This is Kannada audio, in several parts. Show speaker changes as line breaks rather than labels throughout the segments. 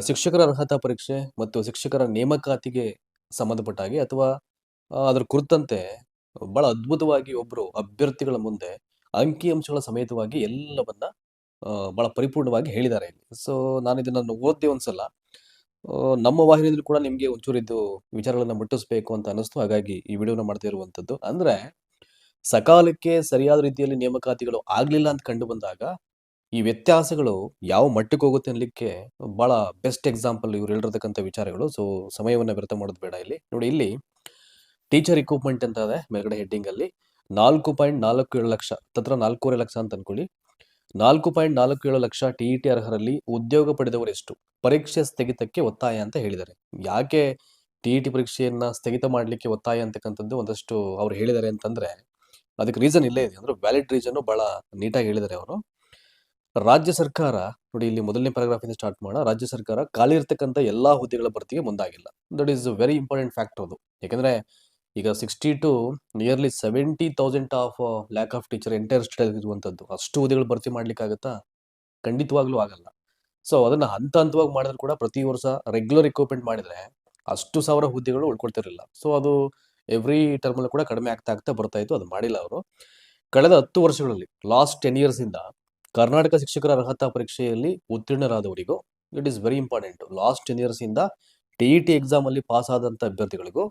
ಶಿಕ್ಷಕರ ಅರ್ಹತಾ ಪರೀಕ್ಷೆ ಮತ್ತು ಶಿಕ್ಷಕರ ನೇಮಕಾತಿಗೆ ಸಂಬಂಧಪಟ್ಟಾಗಿ ಅಥವಾ ಅದರ ಕುರಿತಂತೆ ಬಹಳ ಅದ್ಭುತವಾಗಿ ಒಬ್ಬರು ಅಭ್ಯರ್ಥಿಗಳ ಮುಂದೆ ಅಂಕಿಅಂಶಗಳ ಸಮೇತವಾಗಿ ಎಲ್ಲವನ್ನ ಬಹಳ ಪರಿಪೂರ್ಣವಾಗಿ ಹೇಳಿದ್ದಾರೆ ಇಲ್ಲಿ. ಸೊ ನಾನು ಇದನ್ನ ಓದ್ದೆ ಒಂದ್ಸಲ. ನಮ್ಮ ವಾಹಿನಿಯಲ್ಲಿ ಕೂಡ ನಿಮ್ಗೆ ಒಂಚೂರು ಇದು ವಿಚಾರಗಳನ್ನ ಮುಟ್ಟಿಸ್ಬೇಕು ಅಂತ ಅನಿಸ್ತು ಹಾಗಾಗಿ ಈ ವಿಡಿಯೋನ ಮಾಡ್ತಾ ಇರುವಂಥದ್ದು ಅಂದ್ರೆ, ಸಕಾಲಕ್ಕೆ ಸರಿಯಾದ ರೀತಿಯಲ್ಲಿ ನೇಮಕಾತಿಗಳು ಆಗ್ಲಿಲ್ಲ ಅಂತ ಕಂಡು ಬಂದಾಗ ಈ ವ್ಯತ್ಯಾಸಗಳು ಯಾವ ಮಟ್ಟಕ್ಕೆ ಹೋಗುತ್ತೆ ಅನ್ಲಿಕ್ಕೆ ಬಹಳ ಬೆಸ್ಟ್ ಎಕ್ಸಾಂಪಲ್ ಇವ್ರು ಹೇಳಿರ್ತಕ್ಕಂಥ ವಿಚಾರಗಳು. ಸೊ ಸಮಯವನ್ನು ವ್ಯರ್ಥ ಮಾಡೋದು ಬೇಡ ಇಲ್ಲಿ. ನೋಡಿ, ಇಲ್ಲಿ ಟೀಚರ್ ಇಕ್ವಿಪ್ಮೆಂಟ್ ಅಂತ ಇದೆ ಮೇಲ್ಗಡೆ ಹೆಡ್ಡಿಂಗ್ ಅಲ್ಲಿ. ನಾಲ್ಕು ಪಾಯಿಂಟ್ ನಾಲ್ಕು ಏಳು ಲಕ್ಷ. ತತ್ರ ನಾಲ್ಕೂವರೆ ಲಕ್ಷ ಅಂತ ಅನ್ಕೊಳ್ಳಿ. ನಾಲ್ಕು ಪಾಯಿಂಟ್ ನಾಲ್ಕು ಏಳು ಲಕ್ಷ ಟಿ ಇ ಟಿ ಅರ್ಹರಲ್ಲಿ ಉದ್ಯೋಗ ಪಡೆದವರು ಎಷ್ಟು? ಪರೀಕ್ಷೆ ಸ್ಥಗಿತಕ್ಕೆ ಒತ್ತಾಯ ಅಂತ ಹೇಳಿದ್ದಾರೆ. ಯಾಕೆ ಟಿ ಇ ಟಿ ಪರೀಕ್ಷೆಯನ್ನ ಸ್ಥಗಿತ ಮಾಡಲಿಕ್ಕೆ ಒತ್ತಾಯ ಅಂತಕ್ಕಂಥದ್ದು ಒಂದಷ್ಟು ಅವ್ರು ಹೇಳಿದ್ದಾರೆ ಅಂತಂದ್ರೆ, ಅದಕ್ಕೆ ರೀಸನ್ ಇಲ್ಲೇ ಇದೆ. ಅಂದ್ರೆ ವ್ಯಾಲಿಡ್ ರೀಸನ್ ಬಹಳ ನೀಟಾಗಿ ಹೇಳಿದ್ದಾರೆ ಅವರು. ರಾಜ್ಯ ಸರ್ಕಾರ, ನೋಡಿ ಇಲ್ಲಿ ಮೊದಲನೇ ಪ್ಯಾರಾಗ್ರಾಫ್ ಇಂದ ಸ್ಟಾರ್ಟ್ ಮಾಡೋಣ. ರಾಜ್ಯ ಸರ್ಕಾರ ಖಾಲಿ ಇರ್ತಕ್ಕಂಥ ಎಲ್ಲಾ ಹುದ್ದೆಗಳ ಭರ್ತಿಗೆ ಮುಂದಾಗಿಲ್ಲ. That is very important fact ಅದು. ಯಾಕಂದ್ರೆ ಈಗ sixty to nearly seventy thousand of lakh of teacher entire state ಇರುವಂತದ್ದು ಅಷ್ಟು ಹುದ್ದೆಗಳು ಭರ್ತಿ ಮಾಡ್ಲಿಕ್ಕಾಗತ್ತಾ? ಖಂಡಿತವಾಗ್ಲೂ ಆಗಲ್ಲ. ಸೊ ಅದನ್ನ ಹಂತ ಹಂತವಾಗಿ ಮಾಡಿದ್ರು ಕೂಡ ಪ್ರತಿ ವರ್ಷ ರೆಗ್ಯುಲರ್ ರಿಕ್ರೂಟ್ಮೆಂಟ್ ಮಾಡಿದ್ರೆ ಅಷ್ಟು ಸಾವಿರ ಹುದ್ದೆಗಳು ಉಳ್ಕೊಳ್ತಿರಲಿಲ್ಲ. ಸೊ ಅದು ಎವ್ರಿ ಟರ್ಮಲ್ಲಿ ಕೂಡ ಕಡಿಮೆ ಆಗ್ತಾ ಆಗ್ತಾ ಬರ್ತಾ ಇತ್ತು. ಅದು ಮಾಡಿಲ್ಲ ಅವರು. ಕಳೆದ ಹತ್ತು ವರ್ಷಗಳಲ್ಲಿ ಲಾಸ್ಟ್ ಟೆನ್ ಇಯರ್ಸ್ ಇಂದ ಕರ್ನಾಟಕ ಶಿಕ್ಷಕರ ಅರ್ಹತಾ ಪರೀಕ್ಷೆಯಲ್ಲಿ ಉತ್ತೀರ್ಣರಾದವರಿಗೂ it is very important last ten years ಇಂದ ಟಿ ಇ ಟಿ ಎಕ್ಸಾಮ್ ಅಲ್ಲಿ ಪಾಸ್ ಆದಂತ ಅಭ್ಯರ್ಥಿಗಳಿಗೂ.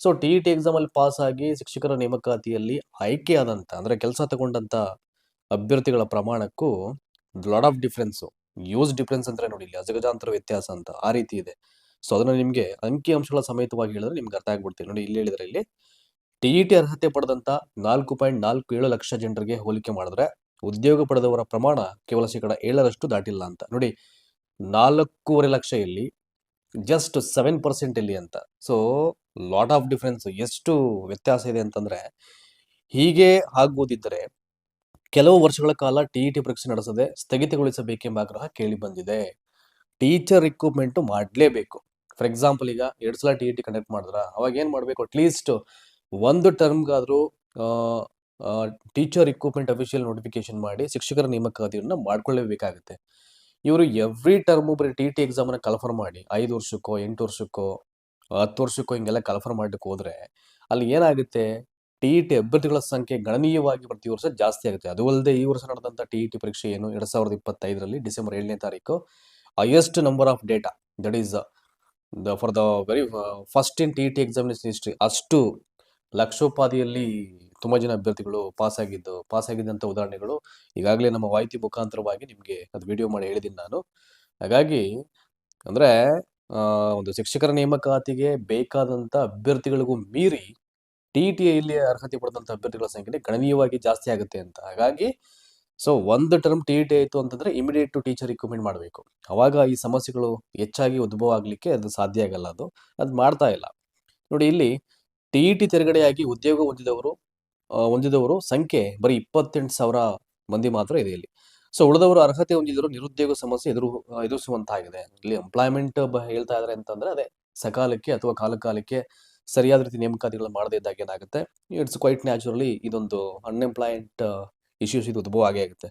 So T E T exam ಅಲ್ಲಿ ಪಾಸ್ ಆಗಿ ಶಿಕ್ಷಕರ ನೇಮಕಾತಿಯಲ್ಲಿ ಆಯ್ಕೆಯಾದಂತ ಅಂದ್ರೆ ಕೆಲಸ ತಗೊಂಡಂತ ಅಭ್ಯರ್ಥಿಗಳ ಪ್ರಮಾಣಕ್ಕೂ lot of difference use difference ಅಂದರೆ ನೋಡಿ ಇಲ್ಲಿ ಅಜಗಜಾಂತರ ವ್ಯತ್ಯಾಸ ಅಂತ ಆ ರೀತಿ ಇದೆ. ಸೊ ಅದನ್ನ ನಿಮಗೆ ಅಂಕಿ ಅಂಶಗಳ ಸಮೇತವಾಗಿ ಹೇಳಿದ್ರೆ ನಿಮ್ಗೆ ಅರ್ಥ ಆಗ್ಬಿಡ್ತೀವಿ ನೋಡಿ ಇಲ್ಲಿ ಹೇಳಿದ್ರೆ ಇಲ್ಲಿ ಟಿ ಇ ಟಿ ಅರ್ಹತೆ ಪಡೆದಂತ ನಾಲ್ಕು ಪಾಯಿಂಟ್ ನಾಲ್ಕು ಏಳು ಲಕ್ಷ ಜನರಿಗೆ ಹೋಲಿಕೆ ಮಾಡಿದ್ರೆ ಉದ್ಯೋಗ ಪಡೆದವರ ಪ್ರಮಾಣ ಕೇವಲ ಶೇಕಡ ಏಳರಷ್ಟು ದಾಟಿಲ್ಲ ಅಂತ. ನೋಡಿ, ನಾಲ್ಕೂವರೆ ಲಕ್ಷ ಇಲ್ಲಿ ಜಸ್ಟ್ ಸೆವೆನ್ ಪರ್ಸೆಂಟ್ ಇಲ್ಲಿ ಅಂತ. ಸೊ ಲಾಟ್ ಆಫ್ ಡಿಫ್ರೆನ್ಸ್ ಎಷ್ಟು ವ್ಯತ್ಯಾಸ ಇದೆ ಅಂತಂದ್ರೆ, ಹೀಗೆ ಆಗ್ಬೋದಿದ್ದರೆ ಕೆಲವು ವರ್ಷಗಳ ಕಾಲ ಟಿ ಇ ಟಿ ಪರೀಕ್ಷೆ ನಡೆಸದೆ ಸ್ಥಗಿತಗೊಳಿಸಬೇಕೆಂಬ ಆಗ್ರಹ ಕೇಳಿ ಬಂದಿದೆ. ಟೀಚರ್ ರಿಕ್ರೂಟ್ಮೆಂಟ್ ಮಾಡಲೇಬೇಕು. ಫಾರ್ ಎಕ್ಸಾಂಪಲ್ ಈಗ ಎರಡು ಸಲ ಟಿ ಇ ಟಿ ಕಂಡಕ್ಟ್ ಮಾಡಿದ್ರ, ಅವಾಗ ಏನ್ ಮಾಡಬೇಕು? ಅಟ್ಲೀಸ್ಟ್ ಒಂದು ಟರ್ಮ್ಗಾದ್ರೂ ಟೀಚರ್ ರಿಕ್ರೂಟ್ಮೆಂಟ್ ಅಫಿಷಿಯಲ್ ನೋಟಿಫಿಕೇಶನ್ ಮಾಡಿ ಶಿಕ್ಷಕರ ನೇಮಕಾತಿಯನ್ನು ಮಾಡ್ಕೊಳ್ಳೇಬೇಕಾಗುತ್ತೆ. ಇವರು ಎವ್ರಿ ಟರ್ಮ್ ಬರೀ ಟಿ ಟಿ ಎಕ್ಸಾಮನ್ನು ಕಲ್ಫರ್ ಮಾಡಿ, ಐದು ವರ್ಷಕ್ಕೋ, ಎಂಟು ವರ್ಷಕ್ಕೋ, ಹತ್ತು ವರ್ಷಕ್ಕೋ ಹಿಂಗೆಲ್ಲ ಕನ್ಫರ್ಮ್ ಮಾಡಲಿಕ್ಕೆ ಹೋದರೆ ಅಲ್ಲಿ ಏನಾಗುತ್ತೆ? ಟಿ ಇ ಟಿ ಅಭ್ಯರ್ಥಿಗಳ ಸಂಖ್ಯೆ ಗಣನೀಯವಾಗಿ ಪ್ರತಿ ವರ್ಷ ಜಾಸ್ತಿ ಆಗುತ್ತೆ. ಅದು ಅಲ್ಲದೆ ಈ ವರ್ಷ ನಡೆದಂಥ ಟಿ ಇ ಟಿ ಪರೀಕ್ಷೆ ಏನು ಎರಡು ಸಾವಿರದ ಇಪ್ಪತ್ತೈದರಲ್ಲಿ ಡಿಸೆಂಬರ್ ಏಳನೇ ತಾರೀಕು highest number of data that is the for the very first in T E T examination history ಅಷ್ಟು ಲಕ್ಷೋಪಾದಿಯಲ್ಲಿ ತುಂಬಾ ಜನ ಅಭ್ಯರ್ಥಿಗಳು ಪಾಸ್ ಆಗಿದ್ದು ಪಾಸ್ ಆಗಿದ್ದಂಥ ಉದಾಹರಣೆಗಳು ಈಗಾಗಲೇ ನಮ್ಮ ಮಾಹಿತಿ ಮುಖಾಂತರವಾಗಿ ನಿಮಗೆ ಅದು ವಿಡಿಯೋ ಮಾಡಿ ಹೇಳಿದ್ದೀನಿ ನಾನು. ಹಾಗಾಗಿ ಅಂದ್ರೆ ಒಂದು ಶಿಕ್ಷಕರ ನೇಮಕಾತಿಗೆ ಬೇಕಾದಂತ ಅಭ್ಯರ್ಥಿಗಳಿಗೂ ಮೀರಿ ಟಿ ಟಿ ಇಲ್ಲಿ ಅರ್ಹತೆ ಪಡೆದಂತ ಅಭ್ಯರ್ಥಿಗಳ ಸಂಖ್ಯೆ ಗಣನೀಯವಾಗಿ ಜಾಸ್ತಿ ಆಗುತ್ತೆ ಅಂತ. ಹಾಗಾಗಿ ಸೊ ಒಂದು ಟರ್ಮ್ ಟಿ ಟಿ ಆಯಿತು ಅಂತಂದ್ರೆ ಇಮಿಡಿಯೇಟ್ ಟು ಟೀಚರ್ ರಿಕ್ರೂಟ್ಮೆಂಟ್ ಮಾಡಬೇಕು. ಅವಾಗ ಈ ಸಮಸ್ಯೆಗಳು ಹೆಚ್ಚಾಗಿ ಉದ್ಭವ ಆಗ್ಲಿಕ್ಕೆ ಅದು ಸಾಧ್ಯ ಆಗಲ್ಲ ಅದು. ಅದು ಮಾಡ್ತಾ ಇಲ್ಲ. ನೋಡಿ ಇಲ್ಲಿ ಟಿ ಇ ಟಿ ತೆರಗಡೆಯಾಗಿ ಉದ್ಯೋಗ ಹೊಂದಿದವರು ಹೊಂದಿದವರು ಸಂಖ್ಯೆ ಬರೀ ಇಪ್ಪತ್ತೆಂಟು ಸಾವಿರ ಮಂದಿ ಮಾತ್ರ ಇದೆ ಇಲ್ಲಿ. ಸೊ ಉಳಿದವರು ಅರ್ಹತೆ ಹೊಂದಿದ್ರು ನಿರುದ್ಯೋಗ ಸಮಸ್ಯೆ ಎದುರು, ಎದುರಿಸುವಂತಾಗಿದೆ. ಇಲ್ಲಿ ಎಂಪ್ಲಾಯ್ಮೆಂಟ್ ಹೇಳ್ತಾ ಇದಾರೆ ಅಂತಂದ್ರೆ ಅದೇ ಸಕಾಲಕ್ಕೆ ಅಥವಾ ಕಾಲಕಾಲಕ್ಕೆ ಸರಿಯಾದ ರೀತಿ ನೇಮಕಾತಿಗಳನ್ನ ಮಾಡದೇ ಇದ್ದಾಗ ಏನಾಗುತ್ತೆ? ಇಟ್ಸ್ ಕ್ವೈಟ್ ನ್ಯಾಚುರಲಿ ಇದೊಂದು ಅನ್ಎಂಪ್ಲಾಯ್ಮೆಂಟ್ ಇಶ್ಯೂಸ್ ಇದು ಉದ್ಭವ ಆಗೇ ಆಗುತ್ತೆ.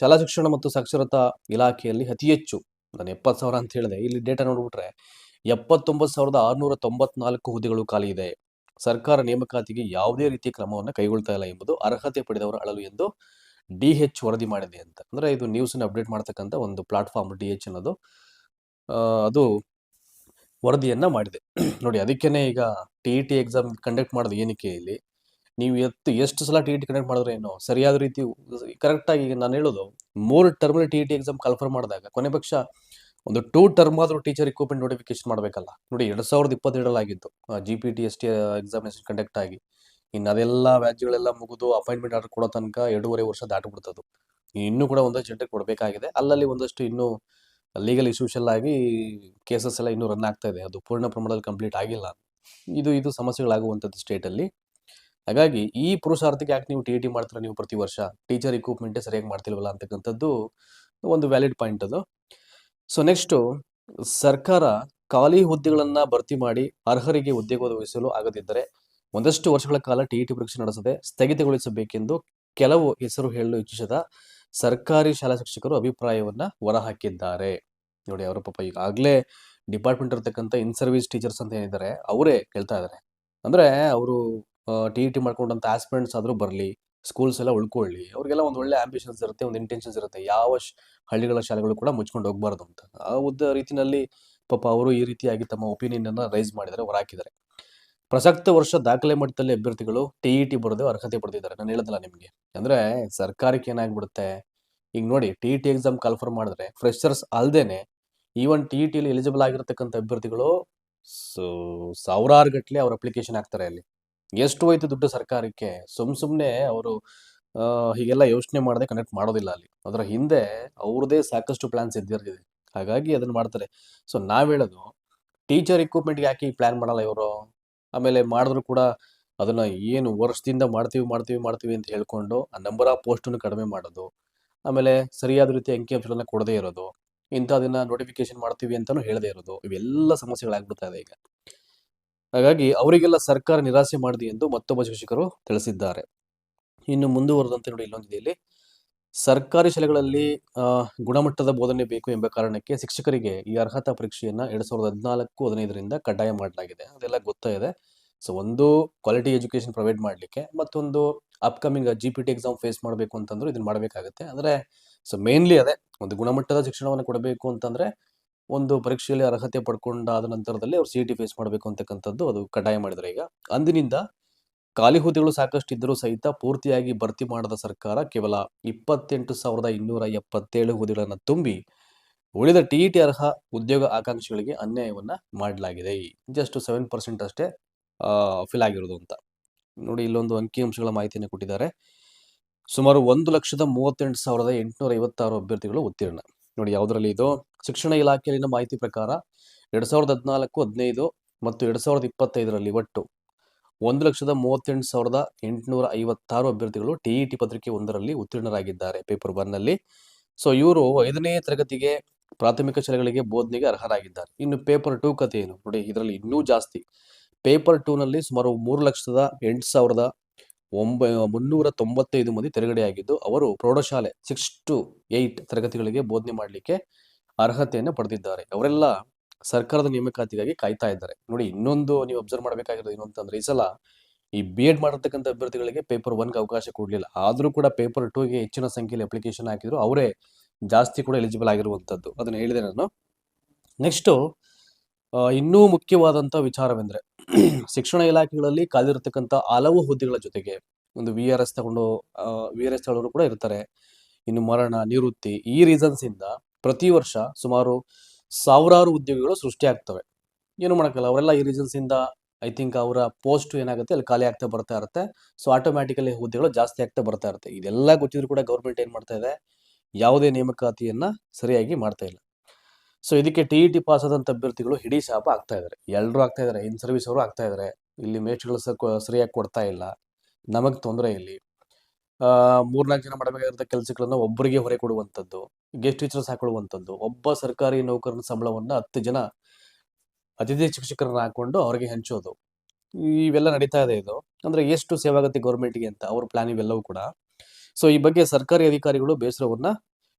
ಶಾಲಾ ಶಿಕ್ಷಣ ಮತ್ತು ಸಾಕ್ಷರತಾ ಇಲಾಖೆಯಲ್ಲಿ ಅತಿ ಹೆಚ್ಚು, ನಾನು ಎಪ್ಪತ್ತು ಸಾವಿರ ಅಂತ ಹೇಳಿದೆ. ಇಲ್ಲಿ ಡೇಟಾ ನೋಡ್ಬಿಟ್ರೆ ಎಪ್ಪತ್ತೊಂಬತ್ತು ಸಾವಿರದ ಆರುನೂರ ತೊಂಬತ್ನಾಲ್ಕು ಹುದ್ದೆಗಳು ಖಾಲಿ ಇದೆ. ಸರ್ಕಾರ ನೇಮಕಾತಿಗೆ ಯಾವುದೇ ರೀತಿಯ ಕ್ರಮವನ್ನು ಕೈಗೊಳ್ತಾ ಇಲ್ಲ ಎಂಬುದು ಅರ್ಹತೆ ಪಡೆದವರ ಅಳಲು ಎಂದು ಡಿ ಎಚ್ ವರದಿ ಮಾಡಿದೆ ಅಂತ. ಅಂದ್ರೆ ಇದು ನ್ಯೂಸ್ ಅಪ್ಡೇಟ್ ಮಾಡ್ತಕ್ಕಂಥ ಒಂದು ಪ್ಲಾಟ್ಫಾರ್ಮ್ ಡಿ ಎಚ್ ಅನ್ನೋದು ಅದು ವರದಿಯನ್ನ ಮಾಡಿದೆ. ನೋಡಿ, ಅದಕ್ಕೇನೆ ಈಗ T E T exam conduct ಮಾಡೋದು ಏನಕ್ಕೆ ಇಲ್ಲಿ ನೀವು ಎತ್ತು ಎಷ್ಟು ಸಲ ಟಿ ಇ ಟಿ ಕಂಡಕ್ಟ್ ಮಾಡಿದ್ರೆ ಏನು ಸರಿಯಾದ ರೀತಿ ಕರೆಕ್ಟಾಗಿ ನಾನು ಹೇಳೋದು, ಮೂರು term T E T exam confirm ಮಾಡಿದಾಗ ಕೊನೆ ಪಕ್ಷ ಒಂದು ಟೂ ಟರ್ಮ್ ಆದರೂ ಟೀಚರ್ ಇಕ್ವಿಪ್ಮೆಂಟ್ ನೋಟಿಫಿಕೇಶನ್ ಮಾಡಬೇಕಲ್ಲ. ನೋಡಿ ಎರಡು ಸಾವಿರದ ಇಪ್ಪತ್ತೆರಡರಲ್ಲಿ ಆಗಿತ್ತು G P T S T examination conduct ಆಗಿ. ಇನ್ನು ಅದೆಲ್ಲ ವ್ಯಾಜ್ಗಳೆಲ್ಲ ಮುಗಿದು ಅಪಾಯಿಂಟ್ಮೆಂಟ್ ಆರ್ಡರ್ ಕೊಡೋ ತನಕ ಎರಡೂವರೆ ವರ್ಷ ದಾಟಿಬಿಡ್ತದ್ದು ಇನ್ನೂ ಕೂಡ ಒಂದಷ್ಟು ಜನರಿಗೆ ಕೊಡಬೇಕಾಗಿದೆ. ಅಲ್ಲಲ್ಲಿ ಒಂದಷ್ಟು ಇನ್ನೂ ಲೀಗಲ್ ಇಶ್ಯೂಸ್ ಎಲ್ಲ ಆಗಿ ಕೇಸಸ್ ಎಲ್ಲ ಇನ್ನೂ ರನ್ ಆಗ್ತಾ ಇದೆ. ಅದು ಪೂರ್ಣ ಪ್ರಮಾಣದಲ್ಲಿ ಕಂಪ್ಲೀಟ್ ಆಗಿಲ್ಲ. ಇದು ಇದು ಸಮಸ್ಯೆಗಳಾಗುವಂಥದ್ದು ಸ್ಟೇಟಲ್ಲಿ ಹಾಗಾಗಿ ಈ ಪುರುಷಾರ್ಥಕ್ಕೆ ಯಾಕೆ ನೀವು ಟಿ ಇ ಟಿ ಮಾಡ್ತೀರಾ ನೀವು ಪ್ರತಿ ವರ್ಷ? ಟೀಚರ್ ಇಕ್ವಿಪ್ಮೆಂಟೇ ಸರಿಯಾಗಿ ಮಾಡ್ತಿಲ್ವಲ್ಲ ಅಂತಕ್ಕಂಥದ್ದು ಒಂದು ವ್ಯಾಲಿಡ್ ಪಾಯಿಂಟ್ ಅದು. ಸೊ ನೆಕ್ಸ್ಟು ಸರ್ಕಾರ ಖಾಲಿ ಹುದ್ದೆಗಳನ್ನು ಭರ್ತಿ ಮಾಡಿ ಅರ್ಹರಿಗೆ ಉದ್ಯೋಗ ಒದಗಿಸಲು ಆಗದಿದ್ದರೆ ಒಂದಷ್ಟು ವರ್ಷಗಳ ಕಾಲ ಟಿ ಇ ಟಿ ಪರೀಕ್ಷೆ ನಡೆಸದೆ ಸ್ಥಗಿತಗೊಳಿಸಬೇಕೆಂದು ಕೆಲವು ಹೆಸರು ಹೇಳಲು ಇಚ್ಛಿಸದ ಸರ್ಕಾರಿ ಶಾಲಾ ಶಿಕ್ಷಕರು ಅಭಿಪ್ರಾಯವನ್ನ ಹೊರಹಾಕಿದ್ದಾರೆ. ನೋಡಿ, ಅವರು ಪಾಪ ಈಗಾಗಲೇ ಡಿಪಾರ್ಟ್ಮೆಂಟ್ ಇರ್ತಕ್ಕಂಥ ಇನ್ ಸರ್ವಿಸ್ ಟೀಚರ್ಸ್ ಅಂತ ಏನಿದ್ದಾರೆ, ಅವರೇ ಕೇಳ್ತಾ ಇದ್ದಾರೆ. ಅಂದರೆ, ಅವರು ಟಿ ಇ ಟಿ ಮಾಡ್ಕೊಂಡಂಥ ಆಸ್ಪಿರೆಂಟ್ಸ್ ಆದರೂ ಬರಲಿ ಸ್ಕೂಲ್ಸ್ ಎಲ್ಲ ಉಳ್ಕೊಳ್ಳಿ. ಅವ್ರಿಗೆಲ್ಲ ಒಂದು ಒಳ್ಳೆ ಆಂಬಿಷನ್ಸ್ ಇರುತ್ತೆ, ಒಂದು ಇಂಟೆನ್ಷನ್ಸ್ ಇರುತ್ತೆ. ಯಾವ ಹಳ್ಳಿಗಳ ಶಾಲೆಗಳು ಕೂಡ ಮುಚ್ಕೊಂಡು ಹೋಗ್ಬಾರ್ದು ಅಂತ. ಆ ಉದ್ದ ರೀತಿನಲ್ಲಿ ಪಾಪ ಅವರು ಈ ರೀತಿಯಾಗಿ ತಮ್ಮ ಒಪಿನಿಯನ್ ಅನ್ನ ರೈಸ್ ಮಾಡಿದ್ದಾರೆ ಹೊರ ಹಾಕಿದ್ದಾರೆ. ಪ್ರಸಕ್ತ ವರ್ಷ ದಾಖಲೆ ಮಟ್ಟದಲ್ಲಿ ಅಭ್ಯರ್ಥಿಗಳು ಟಿ ಇ ಟಿ ಬರೋದೇ ಅರ್ಹತೆ ಪಡೆದಿದ್ದಾರೆ. ನಾನು ಹೇಳೋದಿಲ್ಲ ನಿಮಗೆ. ಅಂದ್ರೆ ಸರ್ಕಾರಕ್ಕೆ ಏನಾಗ್ಬಿಡುತ್ತೆ? ಈಗ ನೋಡಿ T E T exam confirm ಮಾಡಿದ್ರೆ ಫ್ರೆಶರ್ಸ್ ಅಲ್ದೇನೆ ಈವನ್ ಟಿ ಇ ಟಿಲಿ ಎಲಿಜಿಬಲ್ ಆಗಿರತಕ್ಕಂಥ ಅಭ್ಯರ್ಥಿಗಳು ಸೊ- ಸಾವಿರಾರು ಗಟ್ಟಲೆ ಅವ್ರ ಅಪ್ಲಿಕೇಶನ್ ಹಾಕ್ತಾರೆ ಅಲ್ಲಿ. ಎಷ್ಟು ಹೋಯ್ತು ದುಡ್ಡು ಸರ್ಕಾರಕ್ಕೆ? ಸುಮ್ ಸುಮ್ನೆ ಅವರು ಹೀಗೆಲ್ಲ ಯೋಚನೆ ಮಾಡದೆ ಕನೆಕ್ಟ್ ಮಾಡೋದಿಲ್ಲ ಅಲ್ಲಿ. ಅದರ ಹಿಂದೆ ಅವ್ರದ್ದೇ ಸಾಕಷ್ಟು ಪ್ಲಾನ್ಸ್ ಇದ್ದಿರ್ತಿದೆ ಹಾಗಾಗಿ ಅದನ್ನ ಮಾಡ್ತಾರೆ. ಸೊ ನಾವ್ ಹೇಳೋದು ಟೀಚರ್ಗೆ ಯಾಕೆ ಪ್ಲಾನ್ ಮಾಡಲ್ಲ ಇವರು? ಆಮೇಲೆ ಮಾಡಿದ್ರು ಕೂಡ ಅದನ್ನ ಏನು ವರ್ಷದಿಂದ ಮಾಡ್ತೀವಿ ಮಾಡ್ತೀವಿ ಮಾಡ್ತೀವಿ ಅಂತ ಹೇಳ್ಕೊಂಡು ಆ ನಂಬರ್ ಆಫ್ ಪೋಸ್ಟನ್ನು ಕಡಿಮೆ ಮಾಡೋದು. ಆಮೇಲೆ ಸರಿಯಾದ ರೀತಿ ಅಂಕಿಅಂಶಗಳನ್ನ ಕೊಡದೇ ಇರೋದು. ಇಂಥದನ್ನ ನೋಟಿಫಿಕೇಶನ್ ಮಾಡ್ತೀವಿ ಅಂತಾನು ಹೇಳದೇ ಇರೋದು. ಇವೆಲ್ಲ ಸಮಸ್ಯೆಗಳಾಗ್ಬಿಡ್ತಾ ಇದೆ ಈಗ. ಹಾಗಾಗಿ ಅವರಿಗೆಲ್ಲ ಸರ್ಕಾರ ನಿರಾಸೆ ಮಾಡಿದೆ ಎಂದು ಮತ್ತೊಬ್ಬ ಶಿಕ್ಷಕರು ತಿಳಿಸಿದ್ದಾರೆ. ಇನ್ನು ಮುಂದುವರೆದಂತೆ ನೋಡಿ ಇಲ್ಲೊಂದಿದೆ ಇಲ್ಲಿ. ಸರ್ಕಾರಿ ಶಾಲೆಗಳಲ್ಲಿ ಗುಣಮಟ್ಟದ ಬೋಧನೆ ಬೇಕು ಎಂಬ ಕಾರಣಕ್ಕೆ ಶಿಕ್ಷಕರಿಗೆ ಈ ಅರ್ಹತಾ ಪರೀಕ್ಷೆಯನ್ನ ಎರಡ್ ಸಾವಿರದ ಹದಿನಾಲ್ಕು, ಹದಿನೈದರಿಂದ ಕಡ್ಡಾಯ ಮಾಡಲಾಗಿದೆ. ಅದೆಲ್ಲ ಗೊತ್ತಾ ಇದೆ. ಸೊ, ಒಂದು ಕ್ವಾಲಿಟಿ ಎಜುಕೇಶನ್ ಪ್ರೊವೈಡ್ ಮಾಡಲಿಕ್ಕೆ ಮತ್ತೊಂದು upcoming G P T exam face ಮಾಡಬೇಕು ಅಂತಂದ್ರೆ ಇದನ್ನ ಮಾಡಬೇಕಾಗುತ್ತೆ. ಅಂದ್ರೆ ಸೊ ಮೇನ್ಲಿ ಅದೇ ಒಂದು ಗುಣಮಟ್ಟದ ಶಿಕ್ಷಣವನ್ನು ಕೊಡಬೇಕು ಅಂತಂದ್ರೆ ಒಂದು ಪರೀಕ್ಷೆಯಲ್ಲಿ ಅರ್ಹತೆ ಪಡ್ಕೊಂಡಾದ ನಂತರದಲ್ಲಿ ಅವ್ರು ಸಿ ಟಿ ಫೇಸ್ ಮಾಡಬೇಕು ಅಂತಕ್ಕಂಥದ್ದು ಅದು ಕಡ್ಡಾಯ ಮಾಡಿದರೆ ಈಗ. ಅಂದಿನಿಂದ ಖಾಲಿ ಹುದ್ದೆಗಳು ಸಾಕಷ್ಟು ಇದ್ದರೂ ಸಹಿತ ಪೂರ್ತಿಯಾಗಿ ಭರ್ತಿ ಮಾಡದ ಸರ್ಕಾರ ಕೇವಲ ಇಪ್ಪತ್ತೆಂಟು ಸಾವಿರದ ಇನ್ನೂರ ಎಪ್ಪತ್ತೇಳು ಹುದ್ದೆಗಳನ್ನು ತುಂಬಿ ಉಳಿದ ಟಿ ಇ ಟಿ ಅರ್ಹ ಉದ್ಯೋಗ ಆಕಾಂಕ್ಷಿಗಳಿಗೆ ಅನ್ಯಾಯವನ್ನು ಮಾಡಲಾಗಿದೆ. ಜಸ್ಟ್ ಸೆವೆನ್ ಪರ್ಸೆಂಟ್ ಅಷ್ಟೇ ಫಿಲ್ ಆಗಿರೋದು ಅಂತ. ನೋಡಿ, ಇಲ್ಲೊಂದು ಅಂಕಿಅಂಶಗಳ ಮಾಹಿತಿಯನ್ನು ಕೊಟ್ಟಿದ್ದಾರೆ. ಸುಮಾರು ಒಂದು ಲಕ್ಷದ ಮೂವತ್ತೆಂಟು ಸಾವಿರದ ಎಂಟುನೂರ ಐವತ್ತಾರು ಅಭ್ಯರ್ಥಿಗಳು ಉತ್ತೀರ್ಣ. ನೋಡಿ, ಯಾವುದರಲ್ಲಿ ಇದು? ಶಿಕ್ಷಣ ಇಲಾಖೆಯಲ್ಲಿನ ಮಾಹಿತಿ ಪ್ರಕಾರ ಎರಡ್ ಸಾವಿರದ ಹದಿನಾಲ್ಕು, ಹದಿನೈದು ಮತ್ತು ಎರಡ್ ಸಾವಿರದ ಇಪ್ಪತ್ತೈದರಲ್ಲಿ ಒಟ್ಟು ಒಂದು ಲಕ್ಷದ ಮೂವತ್ತೆಂಟು ಸಾವಿರದ ಎಂಟುನೂರ ಐವತ್ತಾರು ಅಭ್ಯರ್ಥಿಗಳು ಟಿ ಇ ಟಿ ಪತ್ರಿಕೆ ಒಂದರಲ್ಲಿ ಉತ್ತೀರ್ಣರಾಗಿದ್ದಾರೆ. ಪೇಪರ್ ಒನ್ ಅಲ್ಲಿ ಸೊ ಇವರು ಐದನೇ ತರಗತಿಗೆ ಪ್ರಾಥಮಿಕ ಶಾಲೆಗಳಿಗೆ ಬೋಧನೆಗೆ ಅರ್ಹರಾಗಿದ್ದಾರೆ. ಇನ್ನು ಪೇಪರ್ ಟೂ ಕಥೆ ಏನು? ನೋಡಿ, ಇದರಲ್ಲಿ ಇನ್ನೂ ಜಾಸ್ತಿ. ಪೇಪರ್ ಟೂನಲ್ಲಿ ಸುಮಾರು ಮೂರು ಲಕ್ಷದ ಎಂಟು ಸಾವಿರದ ಒಂಬ, ಮುನ್ನೂರ ತೊಂಬತ್ತೈದು ಮಂದಿ ತೆರಗಡೆಯಾಗಿದ್ದು, ಅವರು ಪ್ರೌಢಶಾಲೆ ಸಿಕ್ಸ್ ಟು ಏಯ್ಟ್ ತರಗತಿಗಳಿಗೆ ಬೋಧನೆ ಮಾಡಲಿಕ್ಕೆ ಅರ್ಹತೆಯನ್ನು ಪಡೆದಿದ್ದಾರೆ. ಅವರೆಲ್ಲ ಸರ್ಕಾರದ ನೇಮಕಾತಿಗಾಗಿ ಕಾಯ್ತಾ ಇದ್ದಾರೆ. ನೋಡಿ, ಇನ್ನೊಂದು ನೀವು ಅಬ್ಸರ್ವ್ ಮಾಡಬೇಕಾಗಿರೋದು ಏನು ಅಂತಂದ್ರೆ, ಈ ಸಲ ಈ ಬಿ ಎಡ್ ಮಾಡಿರ್ತಕ್ಕಂಥ ಅಭ್ಯರ್ಥಿಗಳಿಗೆ ಪೇಪರ್ ಒನ್ಗೆ ಅವಕಾಶ ಕೊಡಲಿಲ್ಲ. ಆದರೂ ಕೂಡ ಪೇಪರ್ ಟೂಗೆ ಹೆಚ್ಚಿನ ಸಂಖ್ಯೆಯಲ್ಲಿ ಅಪ್ಲಿಕೇಶನ್ ಹಾಕಿದ್ರು. ಅವರೇ ಜಾಸ್ತಿ ಕೂಡ ಎಲಿಜಿಬಲ್ ಆಗಿರುವಂಥದ್ದು. ಅದನ್ನ ಹೇಳಿದೆ ನಾನು. ನೆಕ್ಸ್ಟು ಇನ್ನೂ ಮುಖ್ಯವಾದಂಥ ವಿಚಾರವೆಂದರೆ, ಶಿಕ್ಷಣ ಇಲಾಖೆಗಳಲ್ಲಿ ಕಾದಿರತಕ್ಕಂಥ ಹಲವು ಹುದ್ದೆಗಳ ಜೊತೆಗೆ ಒಂದು ವಿ ಆರ್ ಎಸ್ ತಗೊಂಡು ವಿ ಆರ್ ಎಸ್ ತಗೊಂಡು ಕೂಡ ಇರ್ತಾರೆ. ಇನ್ನು ಮರಣ, ನಿವೃತ್ತಿ ಈ ರೀಸನ್ಸ್ ಇಂದ ಪ್ರತಿ ವರ್ಷ ಸುಮಾರು ಸಾವಿರಾರು ಉದ್ಯೋಗಗಳು ಸೃಷ್ಟಿಯಾಗ್ತವೆ ಏನು ಮಾಡೋಕ್ಕಲ್ಲ, ಅವರೆಲ್ಲ ಈ ರೀಸನ್ಸ್ ಇಂದ ಐ ಥಿಂಕ್ ಅವರ ಪೋಸ್ಟ್ ಏನಾಗುತ್ತೆ, ಅಲ್ಲಿ ಖಾಲಿ ಆಗ್ತಾ ಬರ್ತಾ ಇರುತ್ತೆ. ಸೊ ಆಟೋಮ್ಯಾಟಿಕಲಿ ಹುದ್ದೆಗಳು ಜಾಸ್ತಿ ಆಗ್ತಾ ಬರ್ತಾ ಇರುತ್ತೆ. ಇದೆಲ್ಲ ಗೊತ್ತಿದ್ರು ಕೂಡ ಗೌರ್ಮೆಂಟ್ ಏನು ಮಾಡ್ತಾ ಇದೆ, ಯಾವುದೇ ನೇಮಕಾತಿಯನ್ನ ಸರಿಯಾಗಿ ಮಾಡ್ತಾ ಇಲ್ಲ. ಸೊ ಇದಕ್ಕೆ ಟಿ ಇ ಟಿ ಪಾಸ್ ಆದಂಥ ಅಭ್ಯರ್ಥಿಗಳು ಹಿಡಿ ಶಾಪ ಆಗ್ತಾ ಇದ್ದಾರೆ ಎಲ್ಲರೂ ಆಗ್ತಾ ಇದ್ದಾರೆ ಇನ್ ಸರ್ವಿಸ್ ಅವರು ಆಗ್ತಾ ಇದ್ದಾರೆ ಇಲ್ಲಿ ಮೇಚ್ಗಳು ಸರಿಯಾಗಿ ಕೊಡ್ತಾ ಇಲ್ಲ. ನಮಗೆ ತೊಂದರೆ ಇಲ್ಲಿ. ಮೂರ್ನಾಲ್ಕು ಜನ ಮಾಡಬೇಕಾಗಿರೋ ಕೆಲಸಗಳನ್ನ ಒಬ್ಬರಿಗೆ ಹೊರೆ ಕೊಡುವಂಥದ್ದು ಗೆಸ್ಟ್ ಟೀಚರ್ಸ್ ಹಾಕೊಳ್ಳುವಂಥದ್ದು ಒಬ್ಬ ಸರ್ಕಾರಿ ನೌಕರನ ಸಂಬಳವನ್ನ ಹತ್ತು ಜನ ಅತಿಥಿ ಶಿಕ್ಷಕರನ್ನ ಹಾಕೊಂಡು ಅವರಿಗೆ ಹಂಚೋದು. ಇವೆಲ್ಲ ನಡೀತಾ ಇದೆ ಇದು. ಅಂದ್ರೆ ಎಷ್ಟು ಸೇವೆ ಆಗುತ್ತೆ ಗೌರ್ಮೆಂಟ್ಗೆ ಅಂತ, ಅವ್ರ ಪ್ಲಾನ್ ಇವೆಲ್ಲವೂ ಕೂಡ. ಸೊ ಈ ಬಗ್ಗೆ ಸರ್ಕಾರಿ ಅಧಿಕಾರಿಗಳು ಬೇಸರವನ್ನ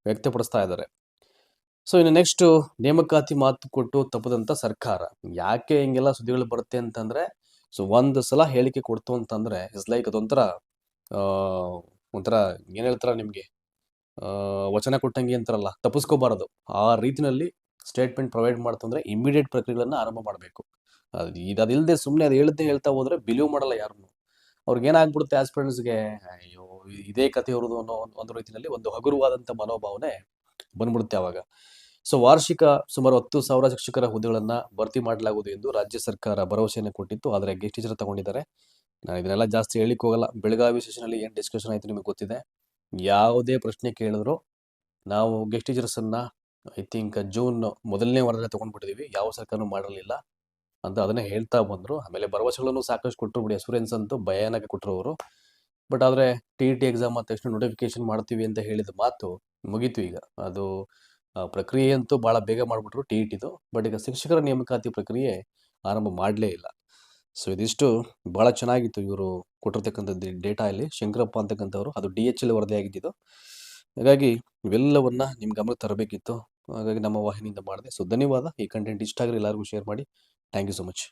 ವ್ಯಕ್ತಪಡಿಸ್ತಾ ಇದ್ದಾರೆ. ಸೊ ಇನ್ನು ನೆಕ್ಸ್ಟ್ ನೇಮಕಾತಿ ಮಾತು ಕೊಟ್ಟು ತಪ್ಪದಂತ ಸರ್ಕಾರ. ಯಾಕೆ ಹಿಂಗೆಲ್ಲ ಸುದ್ದಿಗಳು ಬರುತ್ತೆ ಅಂತಂದ್ರೆ ಸೊ ಒಂದು ಸಲ ಹೇಳಿಕೆ ಕೊಡ್ತು ಅಂತಂದ್ರೆ ಇಟ್ಸ್ ಲೈಕ್ ಅದೊಂಥರ ಒಂಥರ ಏನು ಹೇಳ್ತಾರ ನಿಮಗೆ? ವಚನ ಕೊಟ್ಟಂಗೆ ಅಂತಾರಲ್ಲ, ತಪ್ಪಿಸ್ಕೋಬಾರದು. ಆ ರೀತಿಯಲ್ಲಿ ಸ್ಟೇಟ್ಮೆಂಟ್ ಪ್ರೊವೈಡ್ ಮಾಡ್ತಂದ್ರೆ ಇಮಿಡಿಯೇಟ್ ಪ್ರಕ್ರಿಯೆಗಳನ್ನು ಆರಂಭ ಮಾಡಬೇಕು. ಅದು ಅದಿಲ್ಲದೆ ಸುಮ್ಮನೆ ಅದು ಹೇಳ್ದೆ ಹೇಳ್ತಾ ಹೋದ್ರೆ ಬಿಲೀವ್ ಮಾಡಲ್ಲ ಯಾರನ್ನು ಅವ್ರಿಗೆ ಏನಾಗ್ಬಿಡುತ್ತೆ ಆಸ್ಪಿರೆಂಟ್ಸ್ಗೆ ಅಯ್ಯೋ, ಇದೇ ಕಥೆ ಇರೋದು ಅನ್ನೋ ಒಂದು- ಒಂದು ರೀತಿಯಲ್ಲಿ ಒಂದು ಹಗುರವಾದಂಥ ಮನೋಭಾವನೆ ಬಂದ್ಬಿಡುತ್ತೆ ಅವಾಗ. ಸೊ, ವಾರ್ಷಿಕ ಸುಮಾರು ಹತ್ತು ಸಾವಿರ ಶಿಕ್ಷಕರ ಹುದ್ದೆಗಳನ್ನು ಭರ್ತಿ ಮಾಡಲಾಗುವುದು ಎಂದು ರಾಜ್ಯ ಸರ್ಕಾರ ಭರವಸೆಯನ್ನು ಕೊಟ್ಟಿತ್ತು. ಆದರೆ ಗೆಸ್ಟ್ ಟೀಚರ್ ತಗೊಂಡಿದ್ದಾರೆ. ನಾನು ಇದನ್ನೆಲ್ಲ ಜಾಸ್ತಿ ಹೇಳಿಕ್ ಹೋಗಲ್ಲ. ಬೆಳಗಾವಿ ಸೆಷನಲ್ಲಿ ಏನು ಡಿಸ್ಕಷನ್ ಆಯ್ತು ನಿಮಗೆ ಗೊತ್ತಿದೆ? ಯಾವುದೇ ಪ್ರಶ್ನೆ ಕೇಳಿದ್ರು ನಾವು ಗೆಸ್ಟ್ ಟೀಚರ್ಸ್ ಅನ್ನ ಐ ಥಿಂಕ್ ಜೂನ್ ಮೊದಲನೇ ವಾರದಲ್ಲಿ ತಗೊಂಡ್ಬಿಟ್ಟಿದೀವಿ. ಯಾವ ಸರ್ಕಾರನೂ ಮಾಡಿರಲಿಲ್ಲ ಅಂತ ಅದನ್ನೇ ಹೇಳ್ತಾ ಬಂದ್ರು. ಆಮೇಲೆ ಭರವಸೆಗಳನ್ನು ಸಾಕಷ್ಟು ಕೊಟ್ಟರು ಬಿಡಿ. ಅಸೂರೆನ್ಸ್ ಅಂತೂ ಭಯಾನಕ ಕೊಟ್ಟರು ಅವರು ಬಟ್ ಆದರೆ ಟಿ ಟಿ ಎಕ್ಸಾಮ್ ಆದ ತಕ್ಷಣ ನೋಟಿಫಿಕೇಶನ್ ಮಾಡ್ತೀವಿ ಅಂತ ಹೇಳಿದ ಮಾತು ಮುಗೀತು ಈಗ. ಅದು ಪ್ರಕ್ರಿಯೆ ಅಂತೂ ಭಾಳ ಬೇಗ ಮಾಡಿಬಿಟ್ರು ಟಿ ಇ ಟಿದು ಬಟ್ ಈಗ ಶಿಕ್ಷಕರ ನೇಮಕಾತಿ ಪ್ರಕ್ರಿಯೆ ಆರಂಭ ಮಾಡಲೇ ಇಲ್ಲ. ಸೊ ಇದಿಷ್ಟು ಭಾಳ ಚೆನ್ನಾಗಿತ್ತು ಇವರು ಕೊಟ್ಟಿರ್ತಕ್ಕಂಥದ್ದು ಡೇಟಾ ಇಲ್ಲಿ. ಶಂಕರಪ್ಪ ಅಂತಕ್ಕಂಥವ್ರು. ಅದು ಡಿ ಎಚ್ ಎಲ್ ವರದಿಯಾಗಿದ್ದು ಹಾಗಾಗಿ ಇವೆಲ್ಲವನ್ನ ನಿಮ್ಮ ಗಮನಕ್ಕೆ ತರಬೇಕಿತ್ತು. ಹಾಗಾಗಿ ನಮ್ಮ ವಾಹಿನಿಯಿಂದ ಮಾಡಿದೆ. ಸೊ ಧನ್ಯವಾದ. ಈ ಕಂಟೆಂಟ್ ಇಷ್ಟ ಆಗಲಿ ಎಲ್ಲರಿಗೂ ಶೇರ್ ಮಾಡಿ. Thank you so much